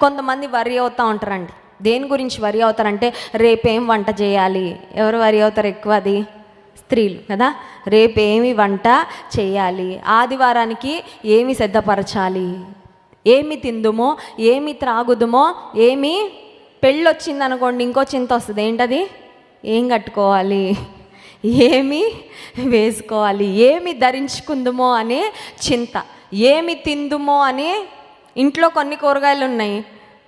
కొంతమంది వరి అవుతూ ఉంటారండి. దేని గురించి వరి అవుతారంటే రేపేం వంట చేయాలి? ఎవరు వరి అవుతారు ఎక్కువ అది? స్త్రీలు కదా? రేపేమి వంట చేయాలి? ఆదివారానికి ఏమి సిద్ధపరచాలి? ఏమి తిందుమో ఏమి త్రాగుదుమో ఏమి పెళ్ళొచ్చింది అనుకోండి ఇంకో చింత వస్తుంది. ఏంటది? ఏం కట్టుకోవాలి? ఏమి వేసుకోవాలి? ఏమి ధరించుకుందుమో అనే చింత. ఏమి తిందుమో అని ఇంట్లో కొన్ని కూరగాయలు ఉన్నాయి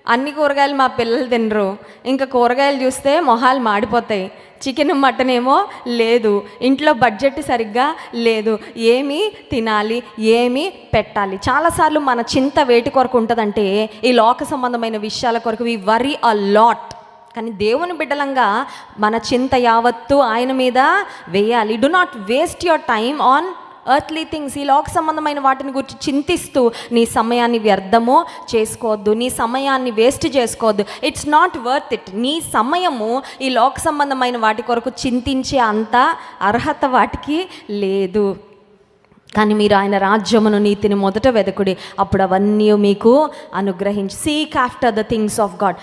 అన్ని కూరగాయలు మా పిల్లలు తినరు. ఇంకా కూరగాయలు చూస్తే మొహాలు మాడిపోతాయి. చికెన్ మటన్ ఏమో లేదు. ఇంట్లో బడ్జెట్ సరిగ్గా లేదు. ఏమి తినాలి ఏమి పెట్టాలి. చాలాసార్లు మన చింత వేటి కొరకు ఉంటుందంటే ఈ లోక సంబంధమైన విషయాల కొరకు వి వరీ అ లాట్ కానీ దేవుని బిడ్డలంగా మన చింత యావత్తు ఆయన మీద వేయాలి. Do not waste your time on earthly things ఈ లోక సంబంధమైన వాటిని గురించి చింతిస్తూ నీ సమయాన్ని వ్యర్థము చేసుకోవద్దు నీ సమయాన్ని వేస్ట్ చేసుకోవద్దు. ఇట్స్ నాట్ వర్త్ ఇట్ నీ సమయము ఈ లోక సంబంధమైన వాటి కొరకు చింతించే అంత అర్హత వాటికి లేదు. కానీ మీరు ఆయన రాజ్యమును నీతిని మొదట వెదకుడి. అప్పుడు అవన్నీ మీకు అనుగ్రహించి seek after the things of God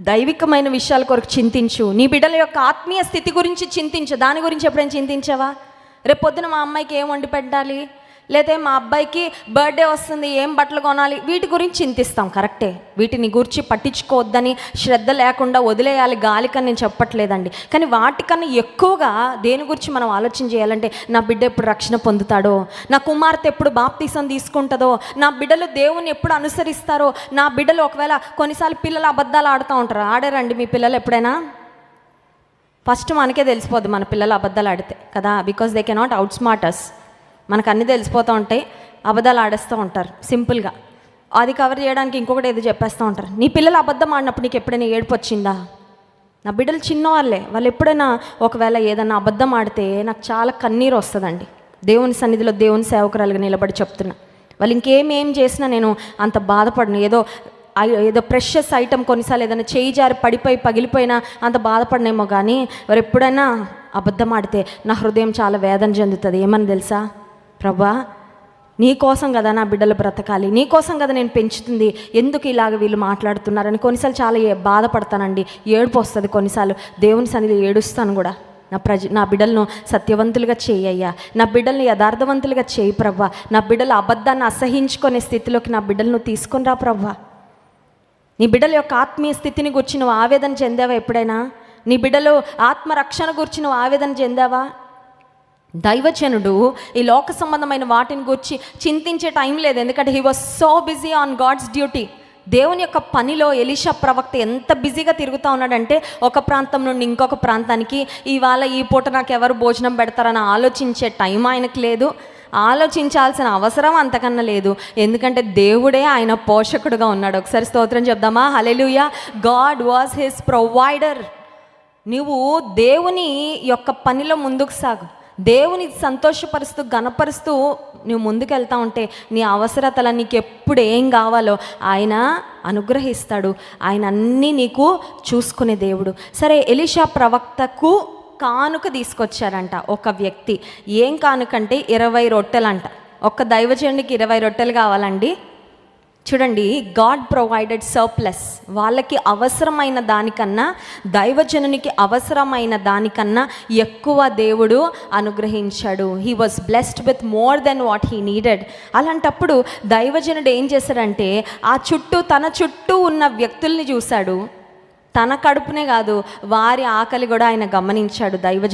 దైవికమైన విషయాల కొరకు చింతించు. నీ బిడ్డల యొక్క ఆత్మీయ స్థితి గురించి చింతించు. దాని గురించి ఎప్పుడైనా చింతించావా? రేపు పొద్దున మా అమ్మాయికి ఏం వండి పెట్టాలి? లేదా మా అబ్బాయికి బర్త్డే వస్తుంది ఏం బట్టలు కొనాలి? వీటి గురించి చింతిస్తాం కరెక్టే. వీటిని గురించి పట్టించుకోవద్దని శ్రద్ధ లేకుండా వదిలేయాలి గాలికని నేను చెప్పట్లేదండి. కానీ వాటికన్నా ఎక్కువగా దేని గురించి మనం ఆలోచన చేయాలంటే నా బిడ్డ ఎప్పుడు రక్షణ పొందుతాడో? నా కుమార్తె ఎప్పుడు బాప్తీసం తీసుకుంటుందో? నా బిడ్డలు దేవుని ఎప్పుడు అనుసరిస్తారో? నా బిడ్డలు ఒకవేళ కొన్నిసార్లు పిల్లలు అబద్ధాలు ఆడుతూ ఉంటారు? ఆడారండి మీ పిల్లలు ఎప్పుడైనా? ఫస్ట్ మనకే తెలిసిపోద్ది మన పిల్లలు అబద్ధాలు ఆడితే కదా? Because they cannot outsmart us మనకు అన్నీ తెలిసిపోతూ ఉంటాయి అబద్ధాలు ఆడేస్తూ ఉంటారు సింపుల్గా అది కవర్ చేయడానికి ఇంకొకటి ఏదో చెప్పేస్తూ ఉంటారు. నీ పిల్లలు అబద్ధం ఆడినప్పుడు నీకు ఎప్పుడైనా ఏడుపు వచ్చిందా? నా బిడ్డలు చిన్నవాళ్ళే వాళ్ళు ఎప్పుడైనా ఒకవేళ ఏదైనా అబద్ధం ఆడితే నాకు చాలా కన్నీరు వస్తుందండి. దేవుని సన్నిధిలో దేవుని సేవకురాలుగా నిలబడి చెప్తున్నా. వాళ్ళు ఇంకేం ఏం చేసినా నేను అంత బాధపడను. ఏదో ఏదో ప్రెషస్ ఐటమ్ కొన్నిసార్లు ఏదైనా చేయి జారి పడిపోయి పగిలిపోయినా అంత బాధపడినేమో కానీ వారు ఎప్పుడైనా అబద్ధం ఆడితే నా హృదయం చాలా వేదన చెందుతుంది. ఏమని తెలుసా? ప్రభా నీ కోసం కదా నా బిడ్డలు బ్రతకాలి. నీ కోసం కదా నేను పెంచుతుంది. ఎందుకు ఇలాగ వీళ్ళు మాట్లాడుతున్నారని కొన్నిసార్లు చాలా ఏ- బాధపడతానండి. ఏడుపు వస్తుంది కొన్నిసార్లు. దేవుని సన్నిధి ఏడుస్తాను కూడా. నా ప్రజ నా బిడ్డలను సత్యవంతులుగా చేయయ్యా నా బిడ్డల్ని యథార్థవంతులుగా చేయి ప్రభా. నా బిడ్డల అబద్ధాన్ని అసహించుకునే స్థితిలోకి నా బిడ్డలను తీసుకుని రా ప్రభా. నీ బిడ్డల యొక్క ఆత్మీయ స్థితిని గురించి నువ్వు ఆవేదన చెందావా ఎప్పుడైనా? నీ బిడ్డలు ఆత్మరక్షణ గురించి నువ్వు ఆవేదన చెందావా? దైవజనుడు ఈ లోక సంబంధమైన వాటిని గురించి చింతించే టైం లేదు. ఎందుకంటే he was so busy on God's duty దేవుని యొక్క పనిలో ఎలిషా ప్రవక్త ఎంత బిజీగా తిరుగుతూ ఉన్నాడంటే ఒక ప్రాంతం నుండి ఇంకొక ప్రాంతానికి ఇవాళ ఈ పూట నాకు ఎవరు భోజనం పెడతారని ఆలోచించే టైం ఆయనకు లేదు. ఆలోచించాల్సిన అవసరం అంతకన్నా లేదు. ఎందుకంటే దేవుడే ఆయన పోషకుడుగా ఉన్నాడు. ఒకసారి స్తోత్రం చెప్దామా? Hallelujah God was his provider. నువ్వు దేవుని యొక్క పనిలో ముందుకు సాగు. దేవుని సంతోషపరుస్తూ గణపరుస్తూ నువ్వు ముందుకు వెళ్తా ఉంటే నీ అవసరతల నీకు ఎప్పుడు ఏం కావాలో ఆయన అనుగ్రహిస్తాడు. ఆయన అన్నీ నీకు చూసుకునే దేవుడు. సరే ఎలిషా ప్రవక్తకు కానుక తీసుకొచ్చారంట ఒక వ్యక్తి. ఏం కానుకంటే ఇరవై రొట్టెలంట. ఒక దైవజనుడికి ఇరవై రొట్టెలు కావాలండి? చూడండి గాడ్ ప్రొవైడెడ్ సర్ప్లస్ వాళ్ళకి అవసరమైన దానికన్నా దైవజనునికి అవసరమైన దానికన్నా ఎక్కువ దేవుడు అనుగ్రహించాడు. He was blessed with more than what he needed అలాంటప్పుడు దైవజనుడు ఏం చేశాడంటే ఆ చుట్టూ తన చుట్టూ ఉన్న వ్యక్తుల్ని చూశాడు. తన కడుపునే కాదు వారి ఆకలి కూడా ఆయన గమనించాడు. దైవజ